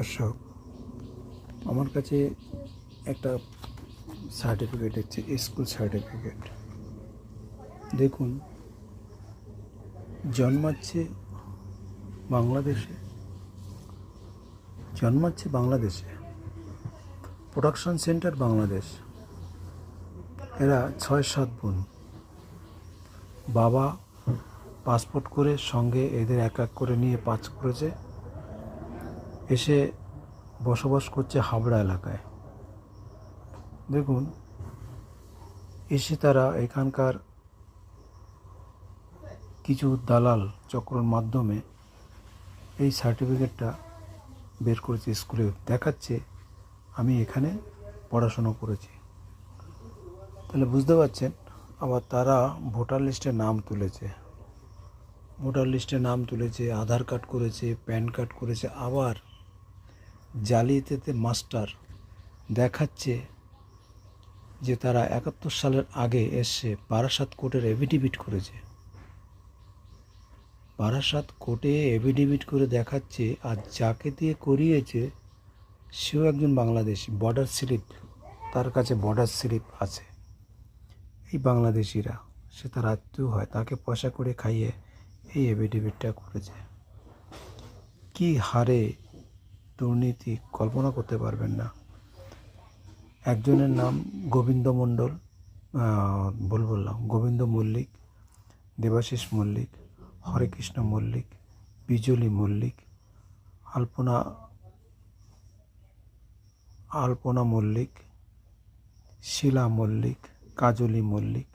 দর্শক, আমার কাছে একটা সার্টিফিকেট হচ্ছে স্কুল সার্টিফিকেট দেখুন, জন্মাচ্ছে বাংলাদেশে জন্মাচ্ছে বাংলাদেশে প্রোডাকশন সেন্টার বাংলাদেশ। এরা ছয় সাত বোন। বাবা পাসপোর্ট করে সঙ্গে এদের এক এক করে নিয়ে পাস করেছে। এসে বসবাস করছে হাবড়া এলাকায়। দেখুন, এসে তারা এখানকার কিছু দালাল চক্রর মাধ্যমে এই সার্টিফিকেটটা বের করেছে স্কুলে। দেখাচ্ছে, আমি এখানে পড়াশোনা করেছি। তাহলে বুঝতে পারছেন, আবার তারা ভোটার লিস্টে নাম তুলেছে। ভোটার লিস্টে নাম তুলেছে, আধার কার্ড করেছে, প্যান কার্ড করেছে, আবার জালিয়াতিতে মাস্টার দেখাচ্ছে যে তারা একাত্তর সালের আগে এসে বারাসাত কোর্টের এভিডিভিট করেছে। বারাসাত কোর্টে এভিডিভিট করে দেখাচ্ছে আর যাকে দিয়ে করিয়েছে সেও একজন বাংলাদেশি, বর্ডার স্লিপ, তার কাছে বর্ডার স্লিপ আছে। এই বাংলাদেশিরা, সে তার আত্মীয় হয়, তাকে পয়সা করে খাইয়ে এই এভিডেভিটটা করেছে। কি হারে দুর্নীতি কল্পনা করতে পারবেন না। একজনের নাম গোবিন্দ মণ্ডল ভুল বললাম, গোবিন্দ মল্লিক, দেবাশিস মল্লিক, হরেকৃষ্ণ মল্লিক, বিজলি মল্লিক, আলপনা আলপনা মল্লিক, শিলা মল্লিক, কাজলি মল্লিক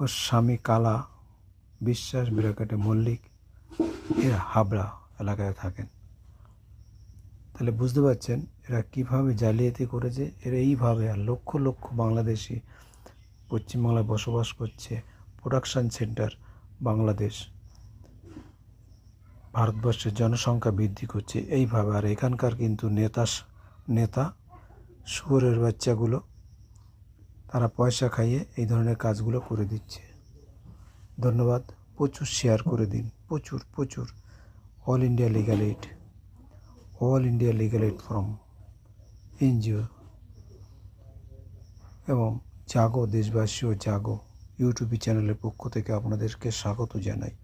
ওর স্বামী কালা বিশ্বাস বিরাকাটে মল্লিক এর হাবড়া এলাকায় থাকেন। তাহলে বুঝতে পারছেন এরা কীভাবে জালিয়াতি করেছে। এরা এইভাবে আর লক্ষ লক্ষ বাংলাদেশি পশ্চিমবাংলায় বসবাস করছে। Production centre Bangladesh. ভারতবর্ষের জনসংখ্যা বৃদ্ধি করছে। এইভাবে আর এখানকার কিন্তু নেতা নেতা, শুয়োরের বাচ্চাগুলো, তারা পয়সা খাইয়ে এই ধরনের কাজগুলো করে দিচ্ছে। ধন্যবাদ। প্রচুর শেয়ার করে দিন। প্রচুর প্রচুর। All India legal aid all India legal aid from, NGO এবং জাগো, দেশবাসী ও জাগো ইউটিউব চ্যানেলের পক্ষ থেকে আপনাদেরকে স্বাগত জানাই।